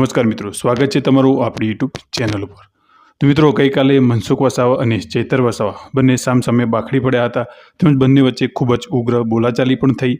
નમસ્કાર મિત્રો, સ્વાગત છે તમારું આપણી યુટ્યુબ ચેનલ ઉપર. તો મિત્રો, ગઈકાલે મનસુખ વસાવા અને ચેતર વસાવા બંને સામસામે બાખડી પડ્યા હતા. તેમજ બંને વચ્ચે ખૂબ જ ઉગ્ર બોલાચાલી પણ થઈ.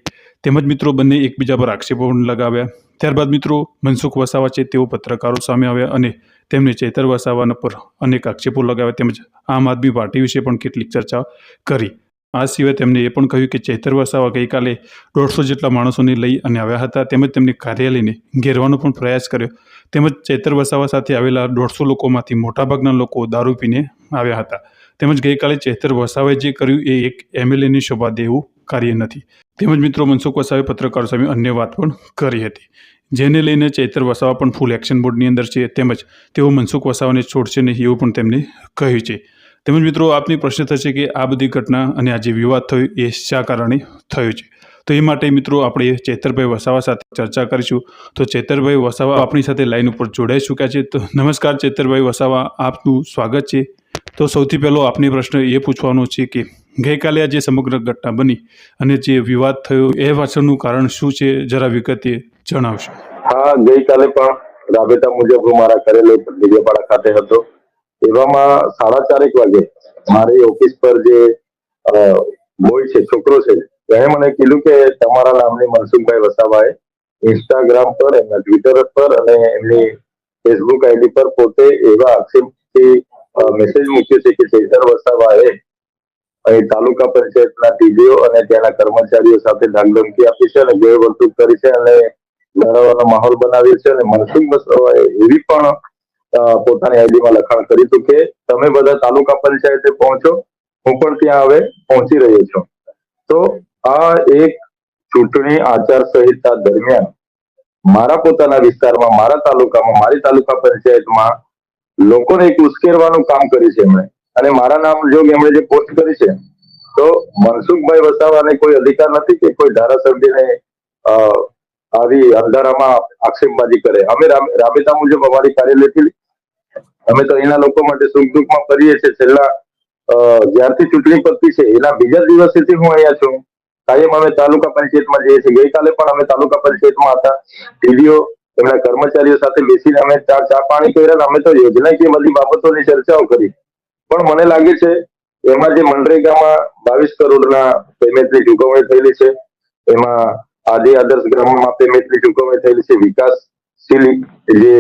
તેમજ મિત્રો, બંને એકબીજા પર આક્ષેપો પણ લગાવ્યા. ત્યારબાદ મિત્રો, મનસુખ વસાવા છે તેઓ પત્રકારો સામે આવ્યા અને તેમને ચેતર વસાવાના પર અનેક આક્ષેપો લગાવ્યા. તેમજ આમ આદમી પાર્ટી વિશે પણ કેટલીક ચર્ચા કરી. આ સિવાય તેમણે એ પણ કહ્યું કે ચૈતર વસાવા ગઈકાલે દોઢસો જેટલા માણસોને લઈ અને આવ્યા હતા. તેમજ તેમની કાર્યાલયને ઘેરવાનો પણ પ્રયાસ કર્યો. તેમજ ચૈતર વસાવા સાથે આવેલા દોઢસો લોકોમાંથી મોટાભાગના લોકો દારૂ પીને આવ્યા હતા. તેમજ ગઈકાલે ચૈતર વસાવાએ જે કર્યું એ એક એમએલએની શોભા દેવું કાર્ય નથી. તેમજ મિત્રો, મનસુખ વસાવે પત્રકારો સામે અન્ય વાત પણ કરી હતી. જેને લઈને ચૈતર વસાવા પણ ફૂલ એક્શન બોર્ડની અંદર છે. તેમજ તેઓ મનસુખ વસાવાને છોડશે નહીં એવું પણ તેમણે કહ્યું છે. તેમજ મિત્રો, આપની પ્રશ્ન થશે કે આ બધી ઘટના અને આ જે વિવાદ થયો એ શા કારણે થયો છે? તો એ માટે મિત્રો, આપણે ચેતરભાઈ વસાવા સાથે ચર્ચા કરીશું. તો ચેતરભાઈ વસાવા આપણી સાથે લાઈન ઉપર જોડાઈ ચૂક્યા છે. તો નમસ્કાર ચેતરભાઈ વસાવા, આપનું સ્વાગત છે. તો સૌથી પહેલો આપની પ્રશ્ન એ પૂછવાનો છે કે, ગઈકાલે આ જે સમગ્ર ઘટના બની અને જે વિવાદ થયો એ પાછળનું કારણ શું છે? જરા વિગતે જણાવશો. હા, ગઈકાલે પણ રાબેતા મુજબ મારા ડેડિયાપાડા ખાતે હતો. એવામાં સાડા ચારેક વાગે મારી ઓફિસ પર જે બોય છે, છોકરો છે, એણે મને કીધું કે તમારા નામની મનસુખભાઈ વસાવાએ ઇન્સ્ટાગ્રામ પર, એમના ટ્વિટર પર અને એમની ફેસબુક આઈડી પર પોતે એવા આક્ષેપથી મેસેજ મૂક્યો છે કે ચૈતર વસાવાએ અહીં તાલુકા પંચાયતના ટીડીઓ અને ત્યાંના કર્મચારીઓ સાથે ધાકધમકી આપી છે અને ગેરવર્તણૂક કરી છે અને ડરાવવાનો માહોલ બનાવ્યો છે અને મનસુખ વસાવાએ એવી પણ પોતાની આઈડીમાં લખાણ હતું કે તમે બધા તાલુકા પંચાયતે પહોંચો. હું પણ ત્યાં હવે પહોંચી રહ્યો છું. તો આ એક ચૂંટણી આચાર સંહિતા દરમિયાન મારા પોતાના વિસ્તારમાં, મારા તાલુકામાં, મારી તાલુકા પંચાયતમાં લોકોને એક ઉશ્કેરવાનું કામ કર્યું છે એમણે. અને મારા નામ જો એમણે જે પોસ્ટ કરી છે, તો મનસુખભાઈ વસાવાને કોઈ અધિકાર નથી કે કોઈ ધારાસભ્યને આવી અંધારામાં આક્ષેપબાજી કરે. અમે રાબ- રાબેતા મુજબ અમારી કાર્યાલયથી અમે તો એના લોકો માટે સુખ દુઃખમાં કરીએ છીએ. છેલ્લા જ્યારથી ચૂંટણી પતી છે, એના બીજા દિવસેથી હું અહીંયા છું. કાયમ અમે તાલુકા પંચાયતમાં જઈએ છીએ. ગઈકાલે પણ અમે તાલુકા પંચાયતમાં હતા. ટીડીઓ, એમના કર્મચારીઓ સાથે બેસીને અમે ચા ચા પાણી કર્યા અમે તો યોજનાકીય બધી બાબતોની ચર્ચાઓ કરી. પણ મને લાગે છે, એમાં જે મનરેગામાં બાવીસ કરોડના પેમેન્ટની ચુકવણી થયેલી છે, એમાં આદિ આદર્શ ગ્રામમાં પેમેન્ટની ચુકવણી થયેલી છે. વિકાસશીલ જે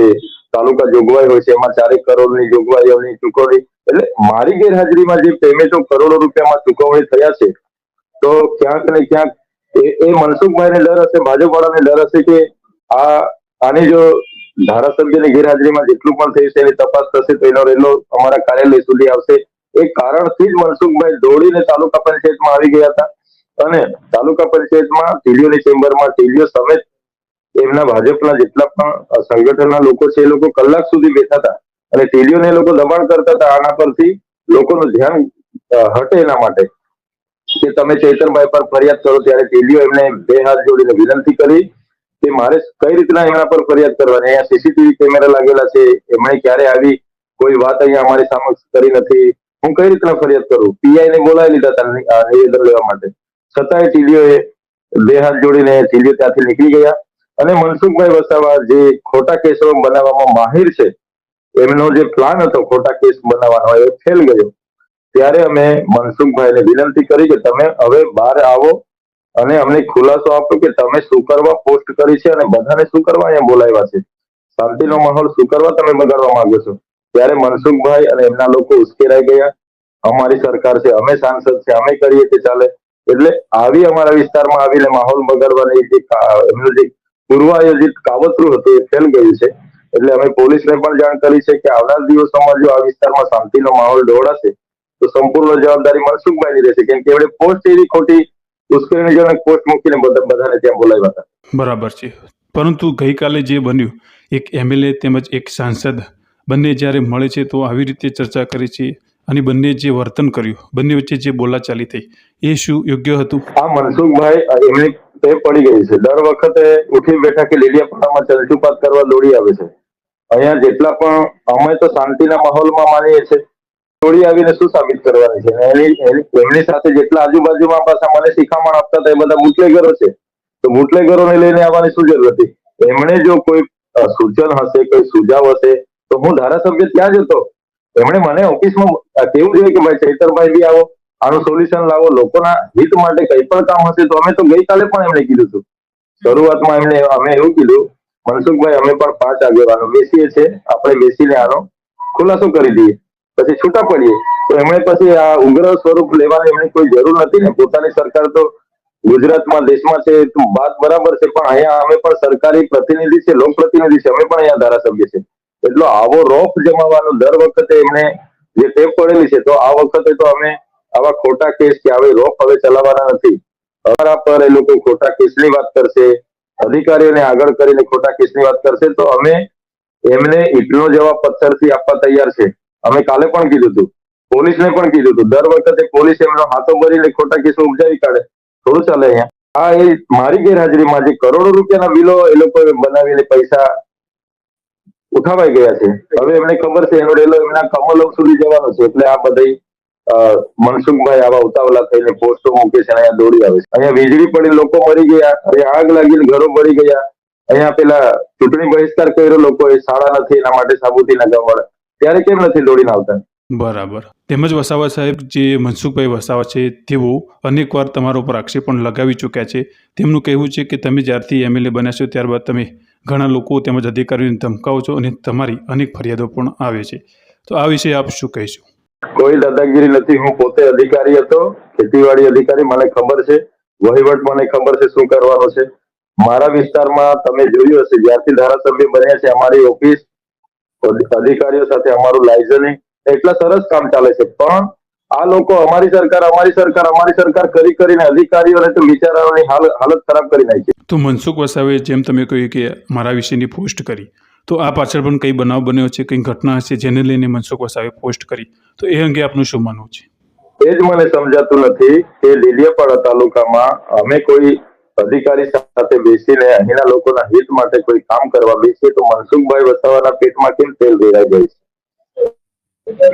તાલુકા જોગવાઈ હોય છે, એમાં ચારેક કરોડની જોગવાઈઓની ચુકવણી, એટલે મારી ગેરહાજરીમાં જે પેમેન્ટો કરોડો રૂપિયામાં ચુકવણી થયા છે, તો ક્યાંક ને ક્યાંક એ મનસુખભાઈને ડર હશે, ભાજપવાળાને ડર હશે કે આ, આની જો ધારાસભ્યની ગેરહાજરીમાં જેટલું પણ થયું છે, એની તપાસ થશે, તો એનો રેલો અમારા કાર્યાલય સુધી આવશે. એ કારણથી જ મનસુખભાઈ દોડીને તાલુકા પંચાયતમાં આવી ગયા હતા. અને તાલુકા પંચાયતમાં ટીડીઓની ચેમ્બરમાં ટીડીઓ સમેત એમના ભાજપના જેટલા પણ સંગઠનના લોકો છે, એ લોકો કલાક સુધી બેઠા હતા. અને ટીડીઓને લોકો દબાણ કરતા હતા, આના પરથી લોકોનું ધ્યાન હટે એના માટે. કે તમે ચેતનભાઈ પર ફરિયાદ કરો ત્યારે ટીડીઓ એમને બે હાથ જોડીને વિનંતી કરી કે મારે કઈ રીતના એમના પર ફરિયાદ કરવાની. અહીંયા સીસીટીવી કેમેરા લાગેલા છે, એમણે ક્યારે આવી, કોઈ વાત અહીંયા અમારી સમક્ષ કરી નથી. હું કઈ રીતના ફરિયાદ કરું? પીઆઈ ને બોલાવી લીધા હતા નિવેદન લેવા માટે. છતાંય ટીડીઓએ બે હાથ જોડીને ટીડીઓ ત્યાંથી નીકળી ગયા. અને મનસુખભાઈ વસાવા જે ખોટા કેસો બનાવવામાં માહિર છે, એમનો જે પ્લાન હતો ખોટા કેસ બનાવવાનો, એ ફેલ ગયો. ત્યારે અમે મનસુખભાઈને વિનંતી કરી કે તમે હવે બહાર આવો અને અમને ખુલાસો આપો કે તમે શું કરવા પોસ્ટ કરી છે અને બધાને શું કરવા અહીંયા બોલાવ્યા છે. શાંતિનો માહોલ શું કરવા તમે બગાડવા માંગો છો? ત્યારે મનસુખભાઈ અને એમના લોકો ઉશ્કેરાઈ ગયા. અમારી સરકાર છે, અમે સાંસદ છે, અમે કરીએ તે ચાલે? એટલે આવી અમારા વિસ્તારમાં આવીને માહોલ બગાડવાની જે એમનું જે પૂર્વ આયોજિત કાવતરું હતું એ ફેલ ગયું છે. એટલે અમે પોલીસને પણ જાણ કરી છે કે આવનાર દિવસોમાં જો આ વિસ્તારમાં શાંતિનો માહોલ દોડાશે તો સંપૂર્ણ જવાબદારી મનસુખભાઈની રહેશે. કેમ કે એમણે પોસ્ટ એવી ખોટી ઉશ્કેરણીજનક પોસ્ટ મૂકીને બધાને ત્યાં બોલાવ્યા હતા. બરાબર છે. પરંતુ ગઈકાલે જે બન્યું એક એમએલએ તેમજ એક સાંસદ બંને જ્યારે મળે છે તો આવી રીતે ચર્ચા કરે છે અને બંને જે વર્તન કર્યું બંને વચ્ચે જે બોલાચાલી થઈ એ શું યોગ્ય હતું? આ મનસુખભાઈ અ, એમની તે પડી ગઈ છે. દર વખતે ઉઠી બેઠા કે લીલિયાપાડામાં ચલચુપાત કરવા દોડી આવે છે. અહીંયા જેટલા પણ, અમે તો શાંતિના માહોલમાં માનીએ છીએ. દોડી આવીને શું સાબિત કરવાની છે? એની એમની સાથે જેટલા આજુબાજુમાં પાછા મને શિખામણ આપતા હતા એ બધા મુટલેગરો છે. તો મુટલેગરોને લઈને આવવાની શું જરૂર હતી? એમણે જો કોઈ સૂચન હશે, કોઈ સુઝાવ હશે, તો હું ધારાસભ્ય ત્યાં જ હતો. એમણે મને ઓફિસમાં કેવું જોઈએ કે ભાઈ ચૈતરભાઈ બી આવો? આનું સોલ્યુશન લાવો, લોકોના હિત માટે કંઈ પણ કામ હશે તો અમે તો ગઈકાલે પણ એમણે કીધું હતું. શરૂઆતમાં એમને અમે એવું કીધું, મનસુખભાઈ, અમે પણ પાંચ આગેવાનો બેસીએ છે આપણે બેસીને આનો ખુલાસો કરી દઈએ. પછી છૂટા પડીએ. તો એમણે પછી આ ઉગ્ર સ્વરૂપ લેવાની એમની કોઈ જરૂર નથી ને. પોતાની સરકાર તો ગુજરાતમાં, દેશમાં છે વાત બરાબર છે, પણ અહીંયા અમે પણ સરકારી પ્રતિનિધિ છે, લોક પ્રતિનિધિ છે, અમે પણ અહીંયા ધારાસભ્ય છે. એટલો આવો રોપ જમાવાનો દર વખતે એમને જે ટેપ પડેલી છે, તો આ વખતે તો અમે આવા ખોટા કેસ કે આવી રોપ હવે ચલાવવાના નથી. અમારા પર એ લોકો ખોટા કેસની વાત કરશે, અધિકારીઓને આગળ કરીને ખોટા કેસની વાત કરશે, તો અમે એમને ઈટનો જવાબ પથ્થરથી આપવા તૈયાર છે. અમે કાલે પણ કીધું હતું. પોલીસને પણ કીધું હતું. દર વખતે પોલીસ એમનો હાથો ભરીને ખોટા કેસો ઉપજાવી કાઢે. થોડું ચાલે અહીંયા. આ એ મારી ગેરહાજરીમાં જે કરોડો રૂપિયાના બિલો એ લોકો બનાવીને પૈસા ઉઠાવાઈ ગયા છે. હવે એમને ખબર છે, એનો રેલો એમના કમલો સુધી જવાનો છે. એટલે આ બધી મનસુખભાઈ આવા ઉતાવળા થઈને પોસ્ટો મૂકે છે અહીંયા દોડી આવે છે. અહીંયા વીજળી પડી, લોકો મરી ગયા. અહીંયા આગ લાગીને ઘરો મરી ગયા. અહીંયા પેલા ચૂંટણી બહિષ્કાર કર્યો લોકો એ શાળા નથી, એના માટે સાબુતી નગાવવાળા ત્યારે કેમ નથી દોડીને આવતા? બરાબર. તેમજ વસાવા સાહેબ, જે મનસુખભાઈ વસાવા છે, તેઓ અનેકવાર તમારા ઉપર આક્ષેપ પણ લગાવી ચૂક્યા છે. તેમનું કહેવું છે કે તમે જ્યારથી એમએલએ બન્યા છો, ત્યારબાદ તમે ઘણા લોકો તેમજ અધિકારીઓને ધમકાવો છો અને તમારી અનેક ફરિયાદો પણ આવે છે. તો આ વિશે આપ શું કહીશું? કોઈ દાદાગીરી નથી. હું પોતે અધિકારી હતો, ખેતીવાડી અધિકારી, મને ખબર છે. વહીવટ મને ખબર છે શું કરવાનો છે. મારા વિસ્તારમાં તમે જોયું હશે, જ્યારથી ધારાસભ્ય બન્યા છે, અમારી ઓફિસ અધિકારીઓ સાથે અમારું લાયઝનિંગ એટલા સરસ કામ ચાલે છે. પણ આ લોકો અમારી સરકાર અમારી સરકાર અમારી સરકાર કરી કરીને અધિકારીઓને તો બિચારાઓની હાલ- હાલત ખરાબ કરી નાખી. તો મનસુખ વસાવે જેમ તમે કહ્યું કે મારા વિશેની પોસ્ટ કરી તો આ પાછળ પણ કંઈ બનાવ બન્યો છે, કંઈ ઘટના હશે જેને લઈને મનસુખ વસાવે પોસ્ટ કરી? તો એ અંગે આપનું શું માનવું છે? એ જ મને સમજાતું નથી કે ડેડિયાપાડા તાલુકામાં અમે કોઈ અધિકારી સાથે બેસીને અહીંના લોકોના હિત માટે કોઈ કામ કરવા બેસીએ તો મનસુખભાઈ વસાવાના પેટમાં કેમ તેલ રેડાઈ જાય છે?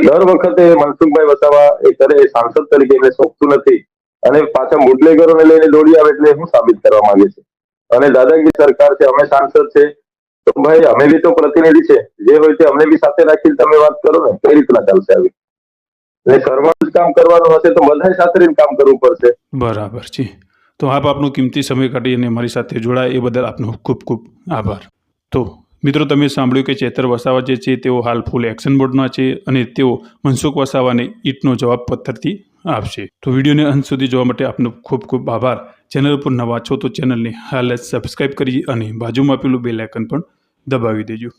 દર વખતે મનસુખભાઈ વસાવા એ કરે સાંસદ તરીકે એમને સોંપતું નથી. અને પાછા બુટલેગરોને લઈને દોડી આવે એટલે હું સાબિત કરવા માંગે છે. અને દાદાગીરી સરકાર છે, અમે સાંસદ છે તો ભાઈ, અમે બી તો પ્રતિનિધિ છે. જે હોય તે અમને બી સાથે રાખીને તમે વાત કરો ને કઈ રીતના ચાલશે આવી. એટલે સર્વનું જ કામ કરવાનું હશે તો બધા સાથે રહીને કામ કરવું પડશે. બરાબર છે તો આપ આપનો કિંમતી સમય કાઢી અને મારી સાથે જોડાય, એ બદલ આપનો ખૂબ ખૂબ આભાર. તો મિત્રો, તમે સાંભળ્યું કે ચેતર વસાવા જે છે, તેઓ હાલ ફૂલ એક્શન મોડમાં છે અને તેઓ મનસુખ વસાવાને ઈટનો જવાબ પથ્થરથી આપશે. તો વિડીયોને અંત સુધી જોવા માટે આપનો ખૂબ ખૂબ આભાર. ચેનલ ઉપર નવા છો તો ચેનલને હાલ જ કરી અને બાજુમાં પેલું બે આઇકન પણ દબાવી દેજો.